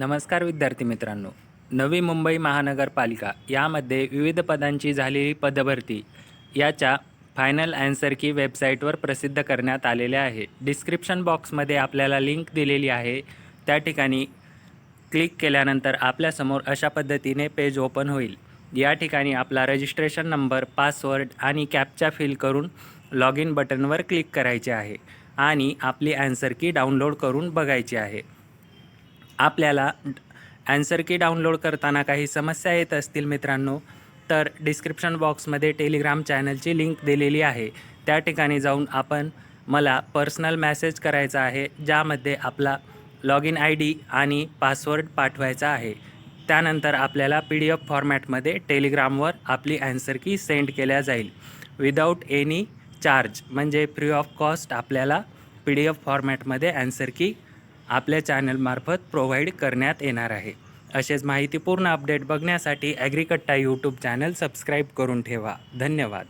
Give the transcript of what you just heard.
नमस्कार विद्यार्थी मित्रांनो. नवी मुंबई महानगरपालिका यामध्ये विविध पदांची झालेली पदभरती याच्या फायनल ॲन्सर की वेबसाईटवर प्रसिद्ध करण्यात आलेले आहे. डिस्क्रिप्शन बॉक्समध्ये आपल्याला लिंक दिलेली आहे. त्या ठिकाणी क्लिक केल्यानंतर आपल्यासमोर अशा पद्धतीने पेज ओपन होईल. या ठिकाणी आपला रजिस्ट्रेशन नंबर पासवर्ड आणि कॅपचा फिल करून लॉग इन बटनवर क्लिक करायचे आहे आणि आपली ॲन्सर की डाउनलोड करून बघायची आहे. आपल्याला ॲन्सर की डाउनलोड करताना काही समस्या येत असतील मित्रांनो तर डिस्क्रिप्शन बॉक्समध्ये टेलिग्राम चॅनलची लिंक दिलेली आहे. त्या ठिकाणी जाऊन आपण मला पर्सनल मॅसेज करायचा आहे ज्यामध्ये आपला लॉग इन आय डी आणि पासवर्ड पाठवायचा आहे. त्यानंतर आपल्याला पी डी एफ फॉर्मॅटमध्ये टेलिग्रामवर आपली ॲन्सर की सेंड केल्या जाईल. विदाऊट एनी चार्ज म्हणजे फ्री ऑफ कॉस्ट आपल्याला पी डी एफ फॉर्मॅटमध्ये ॲन्सर की आपल्या चॅनलमार्फत प्रोव्हाइड करण्यात येणार आहे. असेच माहितीपूर्ण अपडेट बघण्यासाठी ॲग्रिकट्टा यूट्यूब चॅनल सबस्क्राईब करून ठेवा. धन्यवाद.